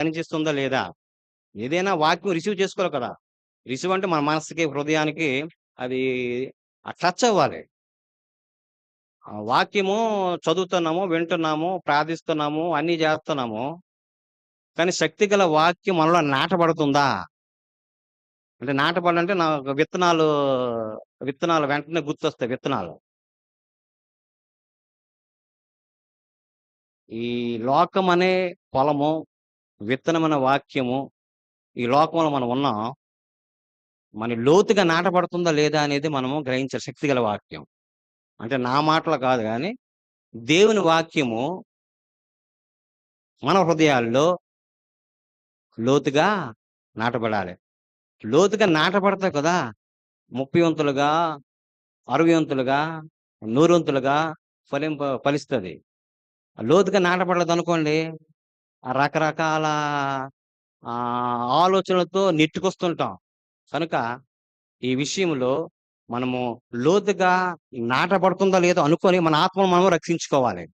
పనిచేస్తుందా లేదా? ఏదైనా వాక్యం రిసీవ్ చేసుకోవాలి కదా! రిసీవ్ అంటే మన మనసుకి హృదయానికి అది టచ్ అవ్వాలి. వాక్యము చదువుతున్నాము వింటున్నాము ప్రార్థిస్తున్నాము అన్నీ చేస్తున్నాము. కానీ శక్తి గల వాక్యం మనలో నాటబడుతుందా? అంటే నాటబడాలంటే నాకు విత్తనాలు విత్తనాలు వెంటనే గుర్తొస్తాయి విత్తనాలు. ఈ లోకం అనే పొలము విత్తనమైన వాక్యము ఈ లోకంలో మనం ఉన్నాం. మన లోతుగా నాటబడుతుందా లేదా అనేది మనము గ్రహించే శక్తి గల వాక్యం. అంటే నా మాటలు కాదు కానీ దేవుని వాక్యము మన హృదయాల్లో లోతుగా నాటబడాలి. లోతుగా నాటబడతాయి కదా. ముప్పై వంతులుగా అరవై వంతులుగా నూరొంతులుగా ఫలింప ఫలిస్తుంది. లోతుగా నాటబడలేదు అనుకోండి రకరకాల ఆ, ఆలోచనలతో నెట్టుకొస్తుంటాం. కనుక ఈ విషయంలో మనము లోతుగా నాటబడుతుందో లేదో అనుకొని మన ఆత్మను మనము రక్షించుకోవాలి.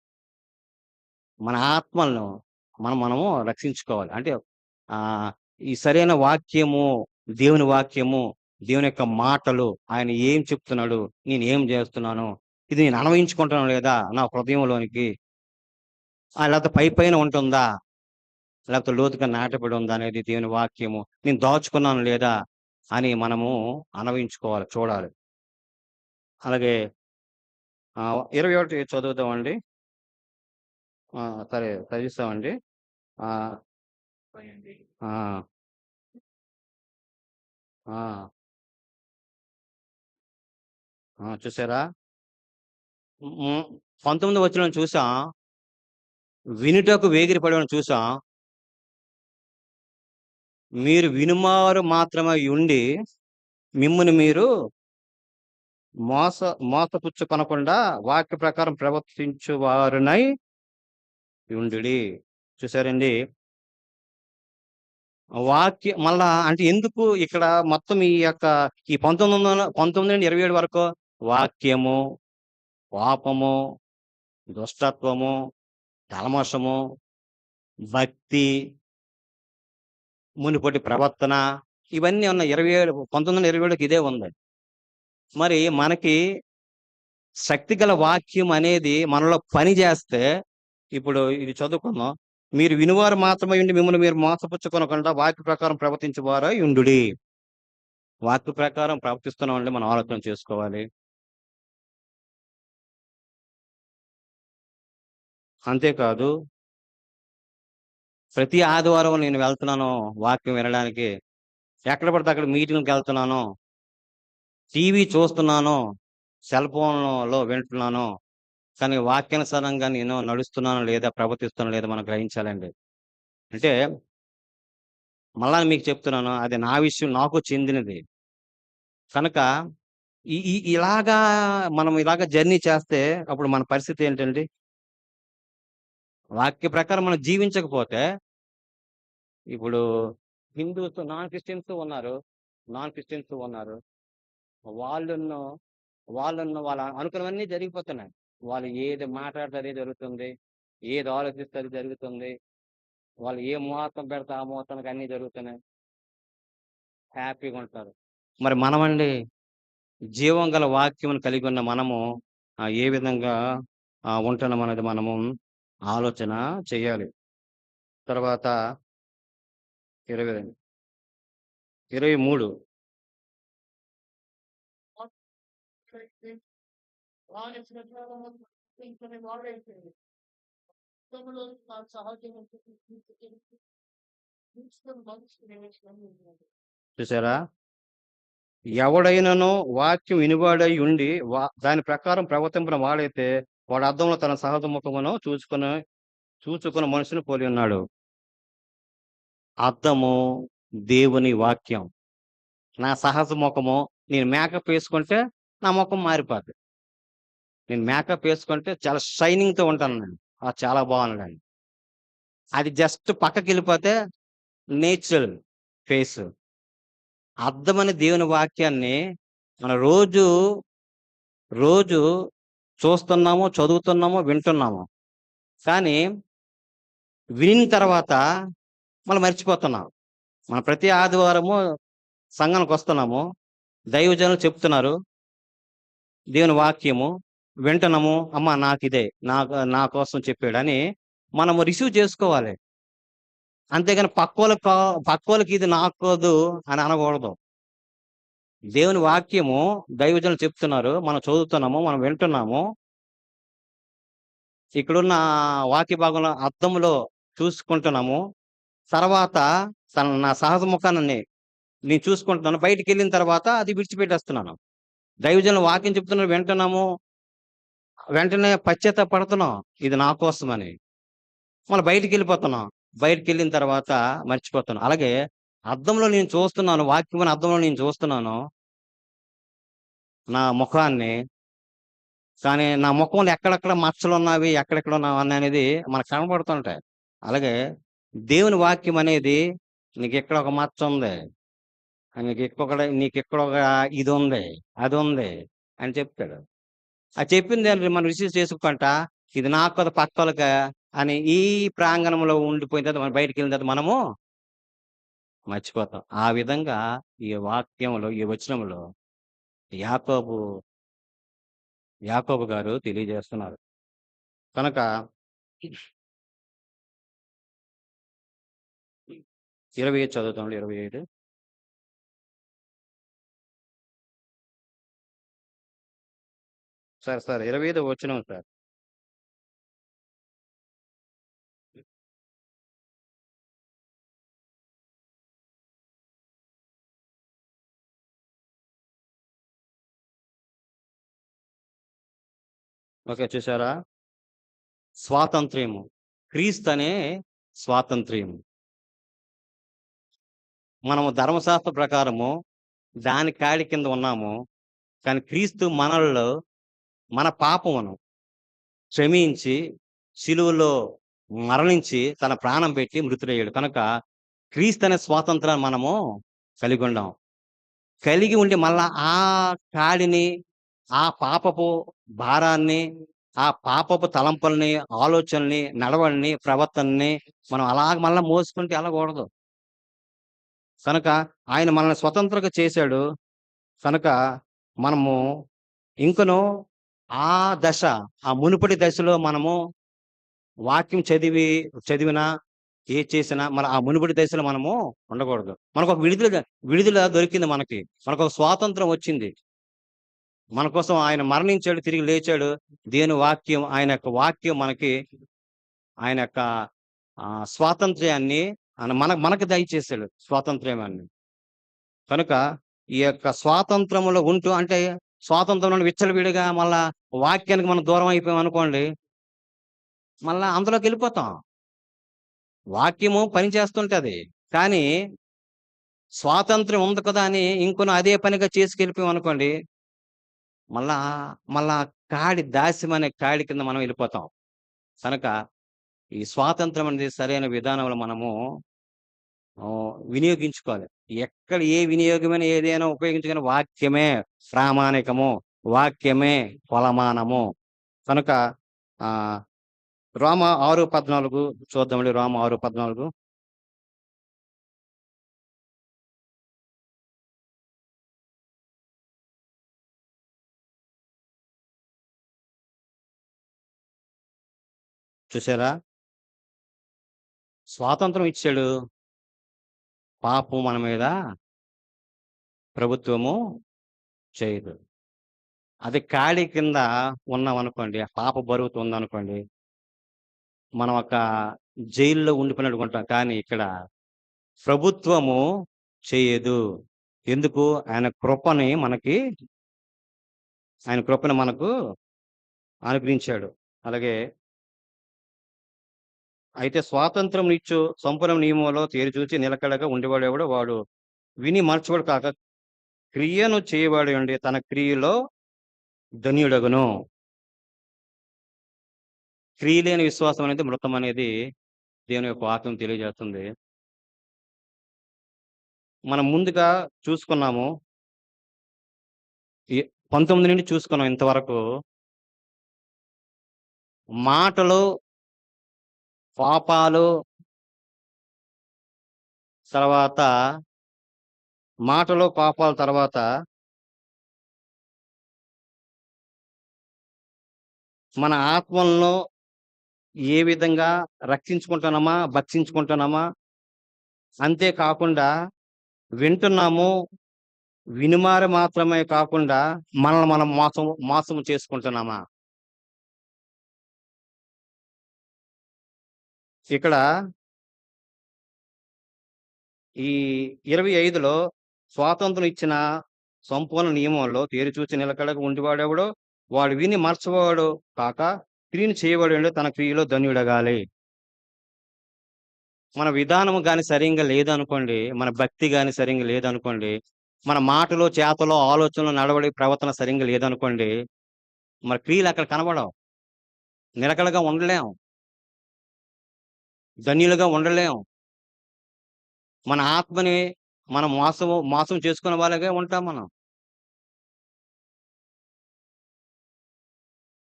మన ఆత్మలను మనం మనము రక్షించుకోవాలి. అంటే ఆ ఈ సరైన వాక్యము దేవుని వాక్యము దేవుని యొక్క మాటలు ఆయన ఏం చెప్తున్నాడు నేను ఏం చేస్తున్నాను ఇది నేను అన్వయించుకుంటాను లేదా నా హృదయంలోనికి ఆ, లేకపోతే పై పైన ఉంటుందా లేకపోతే లోతుగా నాటబడి ఉందా అనేది దేవుని వాక్యము. నేను దాచుకున్నాను లేదా అని మనము అనవించుకోవాలి చూడాలి. అలాగే ఇరవై ఒకటి చదువుతామండి సరే చదివిస్తామండి. చూసారా? పంతొమ్మిది వచ్చిన చూసాం. వినుటకు వేగిరి పడవని చూసాం. మీరు వినుమారు మాత్రమే ఉండి మిమ్మల్ని మీరు మోస మోసపుచ్చుకొనకుండా వాక్య ప్రకారం ప్రవర్తించు వారునై చూసారండి? వాక్య మళ్ళా అంటే ఎందుకు ఇక్కడ మొత్తం ఈ యొక్క ఈ పంతొమ్మిది వందల పంతొమ్మిది నుండి ఇరవై ఏడు వరకు వాక్యము పాపము దుష్టత్వము కల్మషము భక్తి మునుపటి ప్రవర్తన ఇవన్నీ ఉన్న ఇరవై ఏడు పంతొమ్మిది వందల ఇరవై ఏడుకి ఇదే ఉంది. మరి మనకి శక్తి గల వాక్యం అనేది మనలో పని చేస్తే ఇప్పుడు ఇది చదువుకుందాం. మీరు వినివారు మాత్రమే ఉండి మిమ్మల్ని మీరు మోసపుచ్చుకోనకుండా వాక్య ప్రకారం ప్రవర్తించేవారో ఉండుడి. వాక్య ప్రకారం ప్రవర్తిస్తున్నామండి మనం ఆలోచన చేసుకోవాలి. అంతేకాదు ప్రతి ఆదివారం నేను వెళ్తున్నాను వాక్యం వినడానికి. ఎక్కడ పడితే అక్కడ మీటింగ్కి వెళ్తున్నాను. టీవీ చూస్తున్నాను. సెల్ ఫోన్లో వింటున్నాను. కానీ వాక్యానుసారంగా నేను నడుస్తున్నాను లేదా ప్రవర్తిస్తున్నాను లేదా మనం గ్రహించాలండి. అంటే మళ్ళా మీకు చెప్తున్నాను అది నా విషయం నాకు చెందినది. కనుక ఈ ఈ- ఇలాగా మనం ఇలాగా జర్నీ చేస్తే అప్పుడు మన పరిస్థితి ఏంటండి? వాక్య ప్రకారం మనం జీవించకపోతే ఇప్పుడు హిందూస్ నాన్ క్రిస్టియన్స్ ఉన్నారు. నాన్ క్రిస్టియన్స్ ఉన్నారు. వాళ్ళను వాళ్ళను వాళ్ళ అనుకున్నవన్నీ జరిగిపోతున్నాయి. వాళ్ళు ఏది మాట్లాడితే జరుగుతుంది ఏది ఆలోచిస్తే అది జరుగుతుంది వాళ్ళు ఏ ముహూర్తం పెడితే ఆ ముహూర్తానికి అన్నీ జరుగుతున్నాయి. హ్యాపీగా ఉంటారు. మరి మనమండి జీవం గల వాక్యం కలిగి ఉన్న మనము ఏ విధంగా ఉంటున్నాం అనేది మనము ఆలోచన చేయాలి. తర్వాత ఇరవై ఇరవై మూడు. చూసారా? ఎవడైనను వాక్యం వినివాడై ఉండి వా దాని ప్రకారం ప్రవర్తింపున వాడైతే వాడు అర్థంలో తన సహజ ముఖమును చూసుకుని చూచుకున్న మనుషుని పోలి ఉన్నాడు. అర్థము దేవుని వాక్యం. నా సహజ ముఖము నేను మేకప్ వేసుకుంటే నా ముఖం మారిపోద్ది. నేను మేకప్ వేసుకుంటే చాలా షైనింగ్తో ఉంటాను నేను. అది చాలా బాగున్నాను అది జస్ట్ పక్కకి వెళ్ళిపోతే నేచురల్ ఫేస్. అర్థమని దేవుని వాక్యాన్ని మన రోజు రోజు చూస్తున్నాము చదువుతున్నాము వింటున్నాము. కానీ విని తర్వాత మళ్ళీ మర్చిపోతున్నారు మన ప్రతి ఆదివారము సంఘానికి వస్తున్నాము దైవజనులు చెప్తున్నారు. దేవుని వాక్యము వింటున్నాము. అమ్మ నాకు ఇదే నా నా కోసం చెప్పాడని మనము రిసీవ్ చేసుకోవాలి. అంతేగాని పక్కోళ్ళకి పక్కోళ్ళకి ఇది నాకోదు అని అనకూడదు. దేవుని వాక్యము దైవజనులు చెప్తున్నారు. మనం చదువుతున్నాము మనం వింటున్నాము. ఇక్కడున్న వాక్య భాగంలో అర్థంలో చూసుకుంటున్నాము. తర్వాత నా సహజ ముఖాన్ని నేను చూసుకుంటున్నాను. బయటికి వెళ్ళిన తర్వాత అది విడిచిపెట్టేస్తున్నాను. దైవజనులు వాక్యం చెప్తున్నారు వింటున్నాము వెంటనే పశ్చాత్త పడుతున్నాం ఇది నా కోసమని. మళ్ళీ బయటికి వెళ్ళిపోతున్నాం బయటికి వెళ్ళిన తర్వాత మర్చిపోతున్నాం. అలాగే అద్దంలో నేను చూస్తున్నాను వాక్యం అద్దంలో నేను చూస్తున్నాను. నా ముఖాన్ని కానీ నా ముఖంలో ఎక్కడెక్కడ మచ్చలు ఉన్నవి ఎక్కడెక్కడ ఉన్నవి అనేది మనకు కనబడుతుంటాయి. అలాగే దేవుని వాక్యం అనేది నీకు ఇక్కడ ఒక మచ్చ ఉంది? నీకు ఇక్కడ నీకు ఇక్కడ ఒక ఇది ఉంది? అది ఉంది? అని చెప్తాడు. అది చెప్పింది మనం రిసీవ్ చేసుకుంటా ఇది నాకు కదా పక్కలక అని ఈ ప్రాంగణంలో ఉండిపోయిన తర్వాత మనం బయటికి వెళ్ళిన తర్వాత మనము మర్చిపోతాం. ఆ విధంగా ఈ వాక్యంలో ఈ వచనంలో యాకోబు యాకోబు గారు తెలియజేస్తున్నారు. కనుక ఇరవై ఐదు చదువుతాం ఇరవై ఐదు. సార్ సార్ ఇరవై ఐదు వచ్చినాం సార్. ఓకే చూసారా స్వాతంత్ర్యము. క్రీస్తు అనే స్వాతంత్ర్యము. మనము ధర్మశాస్త్ర ప్రకారము దాని కాడి కింద ఉన్నాము. కానీ క్రీస్తు మనల్లో మన పాపమును క్షమించి శిలువలో మరణించి తన ప్రాణం పెట్టి మృతుడయ్యాడు. కనుక క్రీస్తు అనే స్వాతంత్రాన్ని మనము కలిగి ఉండాం. కలిగి ఉండి మళ్ళా ఆ కాడిని ఆ పాపపు భారాన్ని ఆ పాపపు తలంపుల్ని ఆలోచనల్ని నడవడిని ప్రవర్తనని మనం అలాగ మళ్ళా మోసుకుంటే వెళ్ళకూడదు కనుక ఆయన మనల్ని స్వతంత్రంగా చేశాడు. కనుక మనము ఇంకను ఆ దశ ఆ మునుపటి దశలో మనము వాక్యం చదివి చదివినా ఏ చేసినా మన ఆ మునుపటి దశలో మనము ఉండకూడదు. మనకు ఒక విడుదల విడుదల దొరికింది మనకి. మనకు ఒక స్వాతంత్రం వచ్చింది. మన కోసం ఆయన మరణించాడు తిరిగి లేచాడు. దేని వాక్యం ఆయన యొక్క వాక్యం మనకి ఆయన యొక్క ఆ, స్వాతంత్ర్యాన్ని మన మనకు దయచేశాడు స్వాతంత్ర్యాన్ని కనుక ఈ యొక్క స్వాతంత్రంలో ఉంటూ అంటే స్వాతంత్రంలో విచ్చలవిడిగా మళ్ళా వాక్యానికి మనం దూరం అయిపోయాం అనుకోండి మళ్ళా అందులోకి వెళ్ళిపోతాం. వాక్యము పనిచేస్తుంటుంది కానీ స్వాతంత్రం ఉంది కదా అని ఇంకొన అదే పనిగా చేసుకెళ్ళిపోయాం అనుకోండి మళ్ళా మళ్ళా కాడి దాస్యం అనే కాడి కింద మనం వెళ్ళిపోతాం. కనుక ఈ స్వాతంత్రం అనేది సరైన విధానంలో మనము వినియోగించుకోవాలి. ఎక్కడ ఏ వినియోగమైన ఏదైనా ఉపయోగించుకునే వాక్యమే ప్రామాణికము వాక్యమే కొలమానము. కనుక రోమ ఆరు పద్నాలుగు చూద్దామండి రోమ ఆరు పద్నాలుగు. చూసారా స్వాతంత్రం ఇచ్చాడు. పాపం మన మీద ప్రభుత్వము చేయదు. అది ఖాళీ కింద ఉన్నాం అనుకోండి ఆ పాప బరువుతో ఉందనుకోండి మనం ఒక జైల్లో ఉండిపోయినట్టు ఉంటాం. కానీ ఇక్కడ ప్రభుత్వము చేయదు. ఎందుకు? ఆయన కృపని మనకి ఆయన కృపను మనకు అనుగ్రహించాడు. అలాగే అయితే స్వాతంత్రం ఇచ్చు సంపూర్ణ నియమంలో తేరి నిలకడగా ఉండేవాడేవాడు వాడు విని మర్చివాడు కాక క్రియను చేయవాడు అండి. తన క్రియలో ధన్యుడగును. క్రియ లేని విశ్వాసం అనేది మృతం అనేది దేవుని యొక్క వాక్యం తెలియజేస్తుంది. మనం ముందుగా చూసుకున్నాము. పంతొమ్మిది నుండి చూసుకున్నాం ఇంతవరకు. మాటలు పాపాలు తర్వాత మాటలు పాపాల తర్వాత మన ఆత్మలను ఏ విధంగా రక్షించుకుంటున్నామా భక్షించుకుంటున్నామా? అంతేకాకుండా వింటున్నాము వినుమారి మాత్రమే కాకుండా మనల్ని మనం మోసం మోసం చేసుకుంటున్నామా? ఇక్కడ ఈ ఇరవై ఐదులో స్వాతంత్రం ఇచ్చిన సంపూర్ణ నియమంలో తేరు చూసి నిలకడగా ఉండివాడెవడో? వాడు విని మర్చవాడు కాక క్రియను చేయబడి తన క్రియలో ధన్యుడగాలి. మన విధానం కానీ సరిగ్గా లేదనుకోండి మన భక్తి కానీ సరిగ్గా లేదనుకోండి మన మాటలో చేతలో ఆలోచనలు నడవడి ప్రవర్తన సరిగ్గా లేదనుకోండి మన క్రియలు అక్కడ కనబడవు. నిలకడగా ఉండలేము ధన్యులుగా ఉండలేము మన ఆత్మని మనం మోసం మోసం చేసుకునే వాళ్ళగా ఉంటాం మనం.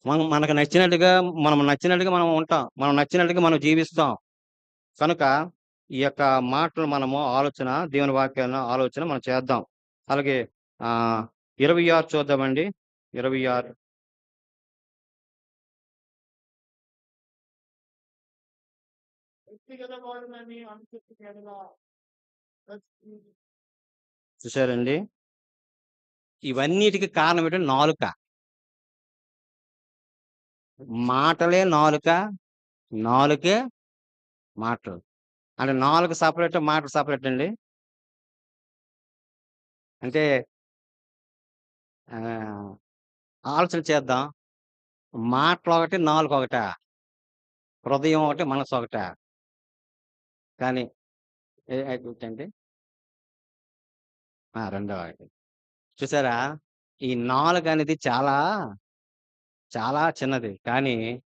మనం మనకు నచ్చినట్టుగా మనం నచ్చినట్టుగా మనం ఉంటాం. మనం నచ్చినట్టుగా మనం జీవిస్తాం. కనుక ఈ యొక్క మాటలు మనము ఆలోచన దేవుని వాక్యాలను ఆలోచన మనం చేద్దాం. అలాగే ఆ ఇరవై ఆరు చూద్దామండి. ఇరవై ఆరు చూసారండి ఇవన్నిటికి కారణం ఏంటంటే నాలుక. మాటలే నాలుక నాలుకే మాటలు. అంటే నాలుగు సపరేట్ మాటలు సపరేట్ అండి. అంటే ఆలోచన చేద్దాం. మాటలు ఒకటి నాలుగు ఒకట. హృదయం ఒకటి మనసు ఒకట. కానీ ఏ- ఏంటంటే ఆ, చూసారా? ఈ నాలుగు అనేది చాలా చాలా చిన్నది. కానీ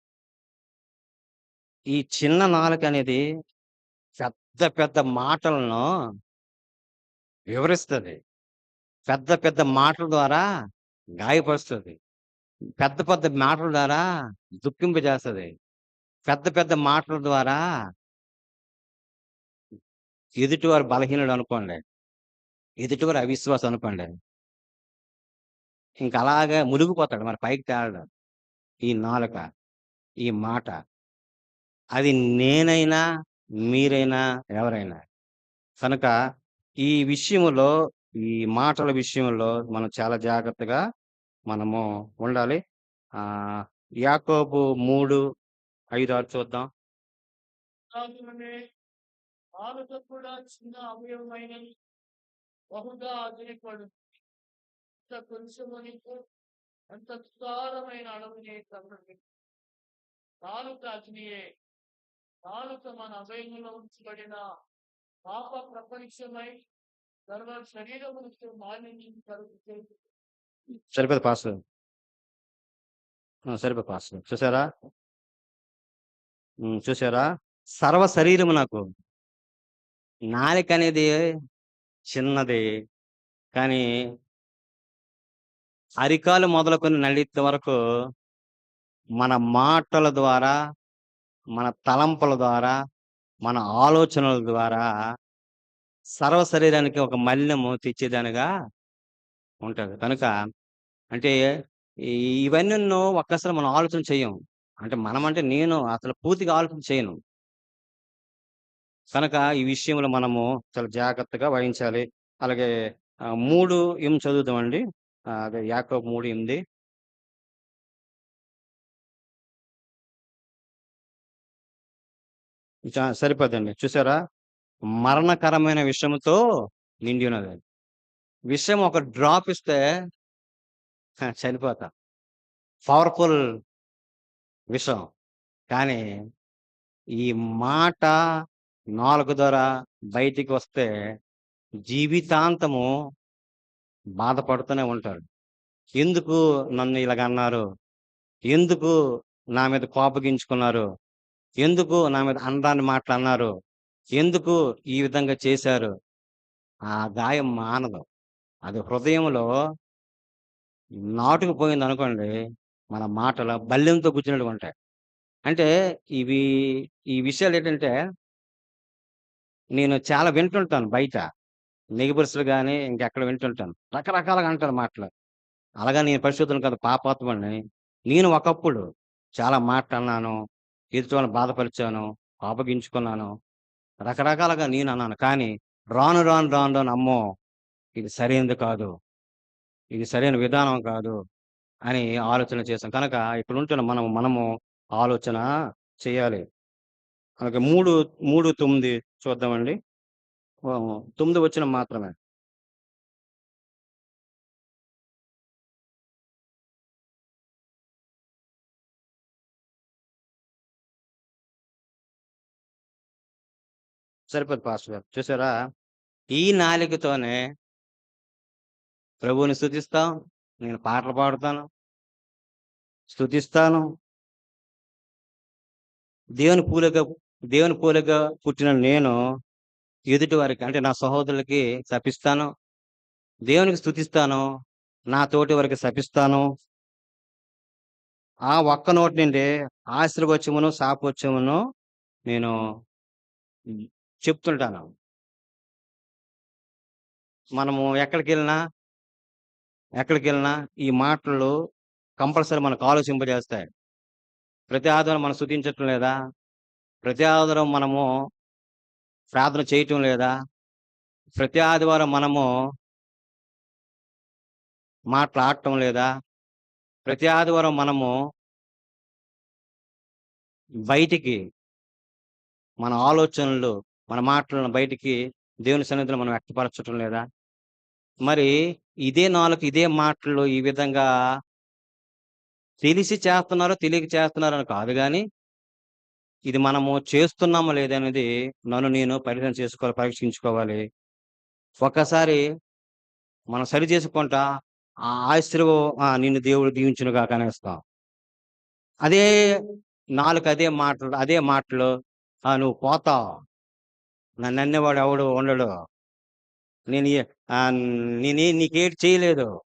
ఈ చిన్న నాలుక అనేది పెద్ద పెద్ద మాటలను వివరిస్తుంది. పెద్ద పెద్ద మాటల ద్వారా గాయపరుస్తుంది. పెద్ద పెద్ద మాటల ద్వారా దుఃఖింపజేస్తుంది. పెద్ద పెద్ద మాటల ద్వారా ఎదుటివారు బలహీనుడు అనుకోండి ఎదుటివారు అవిశ్వాసం అనుకోండి ఇంకా అలాగే మునిగిపోతాడు. మరి పైకి తేడా ఈ నాలుక ఈ మాట అది నేనైనా మీరైనా ఎవరైనా. కనుక ఈ విషయంలో ఈ మాటల విషయంలో మనం చాలా జాగ్రత్తగా మనము ఉండాలి. యాకోబు మూడు ఐదు ఆరు చూద్దాం అలాగే కూడా చిన్న అవయవమైన బహుగా అదిరిపడు అంత కొంచెమనికు అంత విస్తారమైన అడవిని తమ్ముడి తాలూక అగ్నియే. తాలూక మన అభయంలో ఉంచబడిన పాప ప్రపంచమై సర్వ శరీరములకు మాలిన్యం కలుగు చేసి సరిపోదు పాస్టర్. ఆ, సరిపోదు చూసారా? చూసారా? సర్వ శరీరము నాకు నాలిక అనేది చిన్నది. కానీ అరికాలు మొదలుకొని నడిత వరకు మన మాటల ద్వారా మన తలంపుల ద్వారా మన ఆలోచనల ద్వారా సర్వ శరీరానికి ఒక మలినము తెచ్చేదానిగా ఉంటుంది. కనుక అంటే ఇవన్నీ ఒక్కసారి మనం ఆలోచన చేయం. అంటే మనం అంటే నేను అసలు పూర్తిగా ఆలోచన చేయను. కనుక ఈ విషయంలో మనము చాలా జాగ్రత్తగా వహించాలి. అలాగే మూడు ఏం చదువుదామండి. అదే యాకోబు మూడు ఎనిమిది. చా- సరిపోదండి చూసారా? మరణకరమైన విషయంతో నిండి ఉన్నది విషయం ఒక డ్రాప్ ఇస్తే చనిపోతా. పవర్ఫుల్ విషయం. కానీ ఈ మాట నాలుగు ద్వారా బయటికి వస్తే జీవితాంతము బాధపడుతూనే ఉంటాడు. ఎందుకు నన్ను ఇలాగ అన్నారు? ఎందుకు నా మీద కోపగించుకున్నారు? ఎందుకు నా మీద అందాన్ని మాటలు అన్నారు? ఎందుకు ఈ విధంగా చేశారు? ఆ గాయం మానదు. అది హృదయంలో నాటుకుపోయింది అనుకోండి మన మాటలు బల్యంతో కూర్చున్నట్టు ఉంటాయి. అంటే ఇవి ఈ విషయాలు ఏంటంటే నేను చాలా వింటుంటాను బయట నెగిబర్స్‌లు కానీ ఇంకెక్కడ వింటుంటాను. రకరకాలుగా అంటారు మాటలు. అలాగా నేను పరిశుద్ధుని కాదు పాపాత్మని నేను ఒకప్పుడు చాలా మాట్లాడినాను ఎదుటి వాళ్ళని బాధపరిచాను. పాపగించుకున్నాను రకరకాలుగా నేను అన్నాను. కానీ రాను, రాను, రాను, రాను అమ్మో! ఇది సరైనది కాదు. ఇది సరైన విధానం కాదు అని ఆలోచన చేశాం. కనుక ఇక్కడుంటున్న మనం మనము ఆలోచన చేయాలి. మనకి 3, 3, 9 చూద్దామండి. తొమ్మిది వచ్చిన మాత్రమే. సరిపోదు పాస్టర్ గారు. చూసారా? ఈ నాలికతోనే ప్రభువుని స్తుతిస్తాం. నేను పాటలు పాడుతాను. స్థుతిస్తాను దేవుని పోలిక దేవుని పోలిక పుట్టిన నేను ఎదుటి వారికి అంటే నా సహోదరులకి శపిస్తాను. దేవునికి స్తుతిస్తాను. నా తోటి వారికి శపిస్తాను. ఆ ఒక్క నోటి నుండి ఆశీర్వచనమును, శాపవచనమును నేను చెప్తుంటాను. మనము ఎక్కడికి ఎక్కడికెళ్ళినా ఎక్కడికెళ్ళినా ఈ మాటలు కంపల్సరీ మనకు ఆలోచింపజేస్తాయి. ప్రతి ఆదివారం మనం స్తుతించటం లేదా? ప్రతి ఆదివారం మనము ప్రార్థన చేయటం లేదా? ప్రతి ఆదివారం మనము మాట్లాడటం లేదా? ప్రతి ఆదివారం మనము బయటికి మన ఆలోచనలు, మన మాటలను బయటికి దేవుని సన్నిధిలో మనం వ్యక్తపరచటం లేదా? మరి ఇదే నాలుగు ఇదే మాటలు ఈ విధంగా తెలిసి చేస్తున్నారో, తెలియక చేస్తున్నారో అని కాదు కానీ ఇది మనము చేస్తున్నామో లేదనేది నన్ను నేను పరిశీలన చేసుకోవాలి, పరీక్షించుకోవాలి. ఒక్కసారి మనం సరి చేసుకుంటా ఆ ఆశీర్వ నిన్ను దేవుడు దీవించునుగా గాక అదే నాలుగు అదే మాటలు, అదే మాటలు నువ్వు పోతావు. నన్ను అన్నవాడు ఎవడు ఉండడు. నేను నేనే నీకేటి చేయలేదు.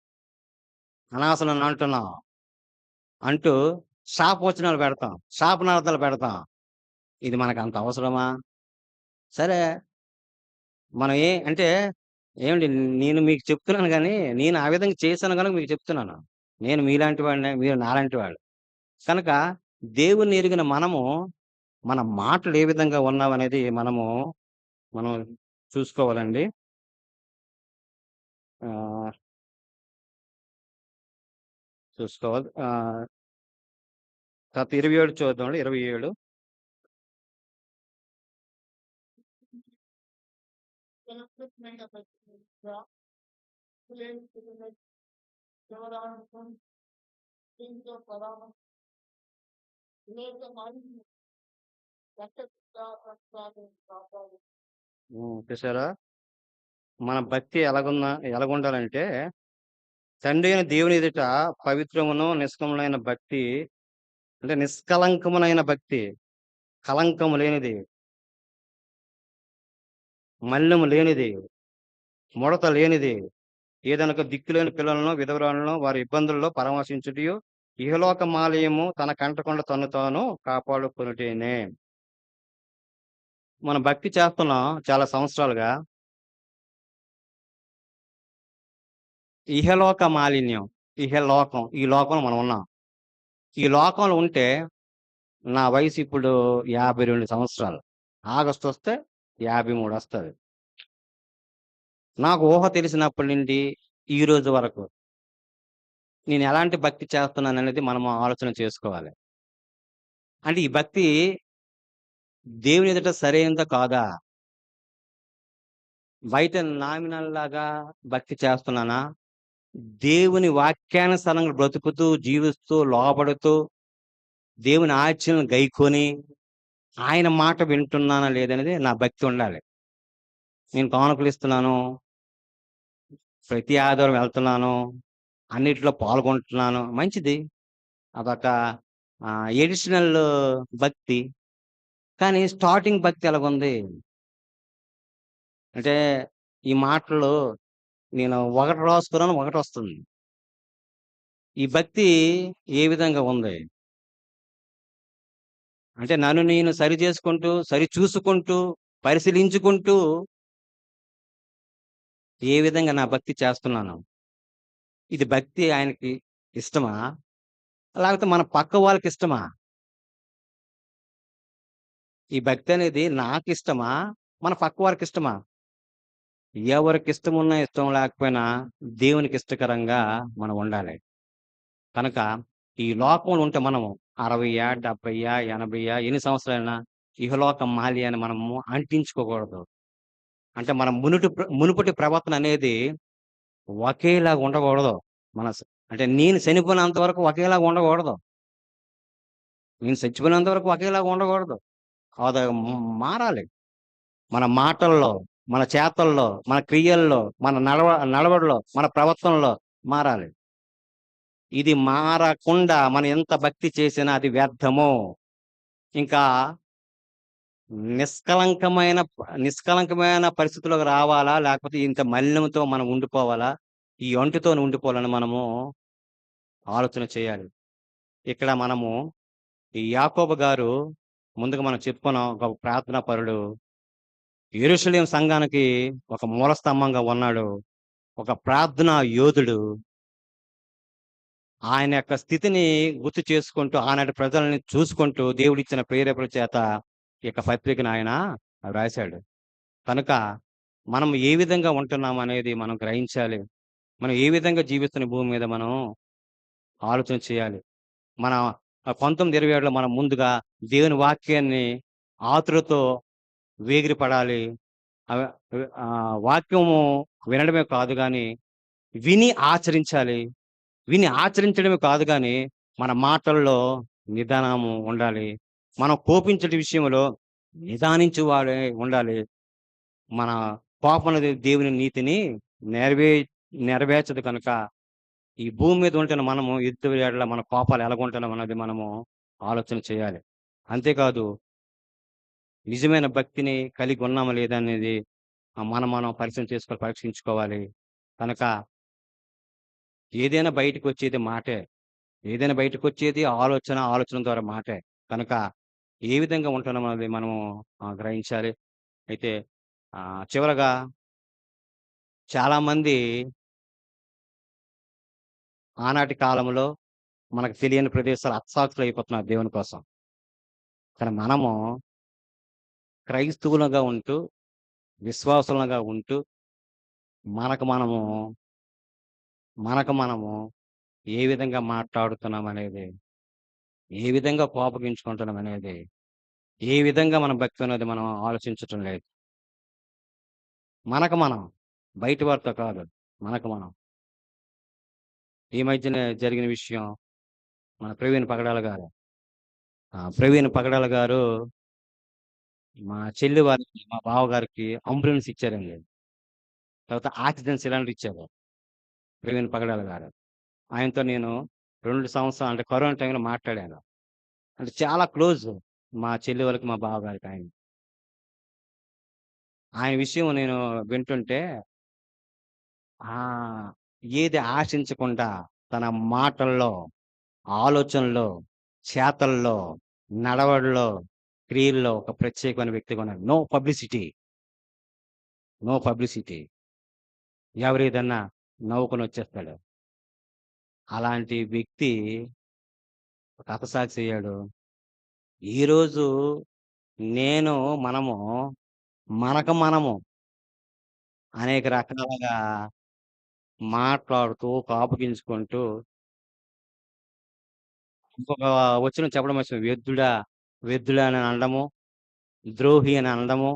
అనవసరం అంటున్నావు. అంటూ శాపవచనాలు పెడతాం. శాపనార్థాలు పెడతాం. ఇది మనకు అంత అవసరమా? సరే. మనం ఏ అంటే ఏమిటి నేను మీకు చెప్తున్నాను కానీ నేను ఆ విధంగా చేశాను కనుక మీకు చెప్తున్నాను. నేను మీలాంటి వాడినే, మీరు నాలాంటి వాళ్ళు. కనుక దేవుణ్ణి ఎరిగిన మనము, మన మాటలు ఏ విధంగా ఉన్నావనేది మనము, మనం చూసుకోవాలండి. ఆహ్ చూసుకోవాలి. ఆహ్ తర్వాత 27 చూద్దామండి. Recruitment of a 27 సురక్షితమైన పరిస్థితిగా the వివరాలను దీంతో పరామర్శ అనేక మంది రక్తపిత్త రక్తాలను కాపాడు హ్మ్. చూసారా? మన భక్తి ఎలాగున్నా ఎలాగుండాలంటే, తండ్రి అయిన దేవుని ఎదుట పవిత్రమును, నిష్కలములైన భక్తి అంటే నిష్కలంకమునైన భక్తి. కలంకము లేనిది. మల్లెము లేనిది. ముడత లేనిది. ఏదనక దిక్కులేని పిల్లలను, విధవరాలను వారి ఇబ్బందుల్లో పరామర్శించుటయు, ఇహలోక మాలయము తన కంటకుండా తను తాను కాపాడుకునిటేనే మనం భక్తి చేస్తున్నాం చాలా సంవత్సరాలుగా. ఇహలోక మాలిన్యం. ఇహలోకం. ఈ లోకంలో మనం ఉన్నాం. ఈ లోకంలో ఉంటే నా వయసు ఇప్పుడు 52 సంవత్సరాలు. ఆగస్టు వస్తే యాభై మూడు వస్తుంది నాకు ఊహ తెలిసినప్పటి నుండి ఈ రోజు వరకు నేను ఎలాంటి భక్తి చేస్తున్నాను అనేది మనము ఆలోచన చేసుకోవాలి. అంటే ఈ భక్తి దేవుని ఎదుట సరైనదా కాదా? బయట నామినల్‌లాగా భక్తి చేస్తున్నానా? దేవుని వాక్యానుసారంగా బ్రతుకుతూ, జీవిస్తూ, లోపడుతూ దేవుని ఆచరణను గైకొని, ఆయన మాట వింటున్నానా లేదనేది నా భక్తి ఉండాలి. నేను కానుకలు ఇస్తున్నాను. ప్రతి ఆదివారం వెళ్తున్నాను. అన్నిట్లో పాల్గొంటున్నాను. మంచిది. అదొక ఎడిషనల్ భక్తి. కానీ స్టార్టింగ్ భక్తి ఎలాగుంది? అంటే ఈ మాటలు నేను ఒకటి రాసుకున్నాను. ఒకటి వస్తుంది ఈ భక్తి ఏ విధంగా ఉంది? అంటే నన్ను నేను సరి చేసుకుంటూ, సరి చూసుకుంటూ పరిశీలించుకుంటూ ఏ విధంగా నా భక్తి చేస్తున్నాను. ఇది భక్తి ఆయనకి ఇష్టమా? లేకపోతే మన పక్క వాళ్ళకి ఇష్టమా? ఈ భక్తి అనేది నాకు ఇష్టమా? మన పక్క వారికి ఇష్టమా? ఎవరికి ఇష్టం ఉన్నా ఇష్టం లేకపోయినా దేవునికి ఇష్టకరంగా మనం ఉండాలి. కనుక ఈ లోకంలో ఉంటే మనము అరవయ్యా డెబ్బయ్యా ఎనభయ్యా ఎన్ని సంవత్సరాలైనా ఇహలోక మాలి అని మనము అంటించుకోకూడదు. అంటే మన మునుటి మునుపటి ప్రవర్తన అనేది ఒకేలాగా ఉండకూడదు. మన అంటే నేను చనిపోయినంత వరకు ఒకేలాగా ఉండకూడదు. నేను చచ్చిపోయినంత వరకు ఒకేలాగా ఉండకూడదు. అది మారాలి. మన మాటల్లో మన చేతల్లో మన క్రియల్లో మన నడవ నడవడిలో మన ప్రవర్తనలో మారాలి. ఇది మారకుండా మనం ఎంత భక్తి చేసినా అది వ్యర్థము. ఇంకా నిష్కలంకమైన నిష్కలంకమైన పరిస్థితులకు రావాలా? లేకపోతే ఇంత మలినంతో మనం ఉండిపోవాలా? ఈ ఒంటితో ఉండిపోవాలని మనము ఆలోచన చేయాలి. ఇక్కడ మనము ఈ యాకోబ గారు ముందుగా మనం చెప్పుకున్నాం ఒక ప్రార్థనా పరుడు ఎరుషలేం సంఘానికి ఒక మూల స్తంభంగా ఉన్నాడు. ఒక ప్రార్థనా యోధుడు. ఆయన యొక్క స్థితిని గుర్తు చేసుకుంటూ ఆనాటి ప్రజల్ని చూసుకుంటూ దేవుడిచ్చిన ప్రేరేపణ చేత ఈ యొక్క పత్రికను ఆయన రాశాడు. కనుక మనం ఏ విధంగా ఉంటున్నాం అనేది మనం గ్రహించాలి. మనం ఏ విధంగా జీవిస్తున్న భూమి మీద మనం ఆలోచన చేయాలి. మన పంతొమ్మిది ఇరవై ఏడులో మనం ముందుగా దేవుని వాక్యాన్ని ఆతురతో వేగిరి పడాలి వాక్యము వినడమే కాదు కానీ విని ఆచరించాలి. వీని ఆచరించడమే కాదు కానీ మన మాటల్లో నిదానము ఉండాలి. మనం కోపించే విషయంలో నిదానించి వాడే ఉండాలి. మన కోపం అనేది దేవుని నీతిని నెరవే నెరవేర్చదు కనుక ఈ భూమి మీద ఉంటున్న మనము యుద్ధ ఏడల మన కోపాలు ఎలాగుంటున్నాం అన్నది మనము ఆలోచన చేయాలి. అంతేకాదు నిజమైన భక్తిని కలిగి ఉన్నామా లేదా అనేది మనం మనం పరిచయం చేసుకోవాలి పరీక్షించుకోవాలి. కనుక ఏదైనా బయటకు వచ్చేది మాటే. ఏదైనా బయటకు వచ్చేది ఆలోచన ఆలోచన ద్వారా మాటే. కనుక ఏ విధంగా ఉంటున్నాం అనేది మనము ఆ, గ్రహించాలి. అయితే ఆ, చివరగా చాలామంది ఆనాటి కాలంలో మనకు తెలియని ప్రదేశాలు అత్సాక్షులు అయిపోతున్నారు దేవుని కోసం. కానీ మనము క్రైస్తవులుగా ఉంటూ విశ్వాసులుగా ఉంటూ మనకు మనము మనకు మనము ఏ విధంగా మాట్లాడుతున్నాం అనేది ఏ విధంగా కోపగించుకుంటున్నాం అనేది ఏ విధంగా మన భక్తి అనేది మనం ఆలోచించటం లేదు. మనకు మనం బయట వారితో కాదు మనకు మనం. ఈ మధ్యన జరిగిన విషయం మన ప్రవీణ్ పగడాల గారు. ప్రవీణ్ పగడాల గారు మా చెల్లి వారికి మా బావ గారికి అంబులెన్స్ ఇచ్చారండి. తర్వాత ఆక్సిజన్ సిలిండర్ ఇచ్చారు. ప్రవీణ్ పగడాల గారు ఆయనతో నేను రెండు సంవత్సరాలు అంటే కరోనా టైంలో మాట్లాడాను. అంటే చాలా క్లోజ్ మా చెల్లి వాళ్ళకి మా బావగారికి ఆయన. ఆయన విషయం నేను వింటుంటే ఆ ఏది ఆశించకుండా తన మాటల్లో ఆలోచనలో చేతల్లో నడవడిలో క్రియల్లో ఒక ప్రత్యేకమైన వ్యక్తిగా ఉన్నారు నో పబ్లిసిటీ. No publicity. ఎవరేదన్నా నవ్వుకొని వచ్చేస్తాడు అలాంటి వ్యక్తి ఒక హతసాక్షి అయ్యాడు ఈరోజు నేను మనము మనకు మనము అనేక రకాలుగా మాట్లాడుతూ కాపుగించుకుంటూ ఇంకొక వచ్చిన చెప్పడం వచ్చిన వ్యర్థుడా వ్యర్థుడా అని అనడము ద్రోహి అని అనడము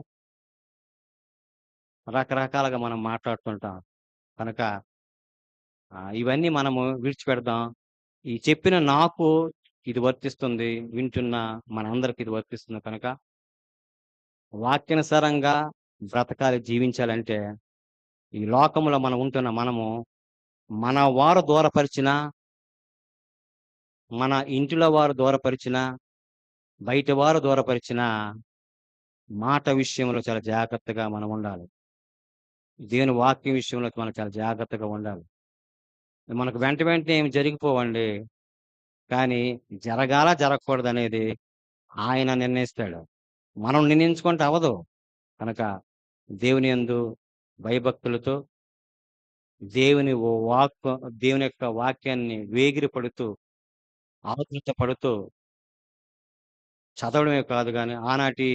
రకరకాలుగా మనం మాట్లాడుతుంటాం. కనుక ఇవన్నీ మనము విడిచిపెడదాం. ఈ చెప్పిన నాకు ఇది వర్తిస్తుంది వింటున్న మనందరికి ఇది వర్తిస్తుంది కనుక వాక్యానుసారంగా బ్రతకాలి జీవించాలంటే ఈ లోకంలో మనం ఉంటున్న మనము మన వారు దూరపరిచిన మన ఇంటిలో వారు దూరపరిచిన బయట వారు దూరపరిచిన మాట విషయంలో చాలా జాగ్రత్తగా మనం ఉండాలి. దేవుని వాక్యం విషయంలో మనం చాలా జాగ్రత్తగా ఉండాలి. మనకు వెంట వెంటనే ఏమి జరిగిపోవండి. కానీ జరగాల జరగకూడదు అనేది ఆయన నిర్ణయిస్తాడు. మనం నిర్ణయించుకుంటే అవదు కనుక దేవుని యందు భయభక్తులతో దేవుని ఓ వాక్ దేవుని యొక్క వాక్యాన్ని వేగిరి పడుతూ ఆతృత పడుతూ చదవడమే కాదు కానీ ఆనాటి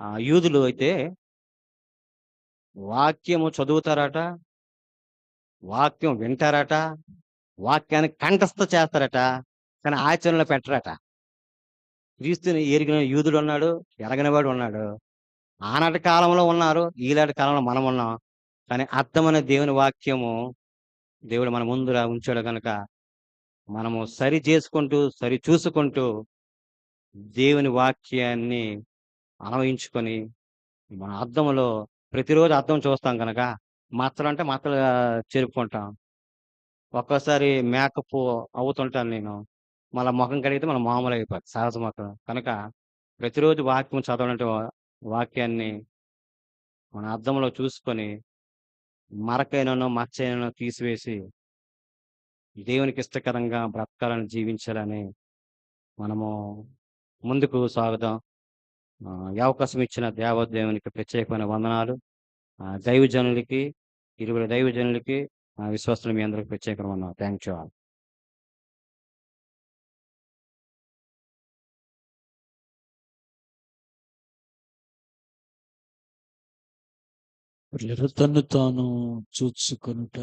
ఆ, యూదులు అయితే వాక్యము చదువుతారట వాక్యం వింటారట వాక్యాన్ని కంఠస్థ చేస్తారట కానీ ఆచరణలో పెట్టరట. క్రీస్తుని ఎరిగిన యూదుడు ఉన్నాడు ఎరగనివాడు ఉన్నాడు. ఆనాటి కాలంలో ఉన్నారు ఈనాటి కాలంలో మనం ఉన్నాం. కానీ అర్థమైన దేవుని వాక్యము దేవుడు మన ముందులా ఉంచాడు కనుక మనము సరి చేసుకుంటూ సరి చూసుకుంటూ దేవుని వాక్యాన్ని అన్వయించుకొని మన అర్థంలో ప్రతిరోజు అర్థం చూస్తాం కనుక మచ్చలు అంటే మచ్చలు చెరుపుకుంటాం ఒక్కోసారి మేకప్ అవుతుంటాను నేను. మళ్ళీ ముఖం కడిగితే మన మామూలు అయిపోతుంది సహజ ముఖం. కనుక ప్రతిరోజు వాక్యం చదవడం వాక్యాన్ని మన అర్థంలో చూసుకొని మరకైనను మచ్చైనను తీసివేసి దేవునికి ఇష్టకరంగా బ్రతకాలని జీవించాలని మనము ముందుకు సాగుదాం. ఈ అవకాశం ఇచ్చిన దేవదేవునికి ప్రత్యేకమైన వందనాలు. దైవజనులకి ఇరువురు దైవజనులకి ఆ, విశ్వాసులు మీ అందరికి ప్రత్యేకమైన వందనాలు థ్యాంక్ యూ ఆల్ తను తాను చూచుకొనుట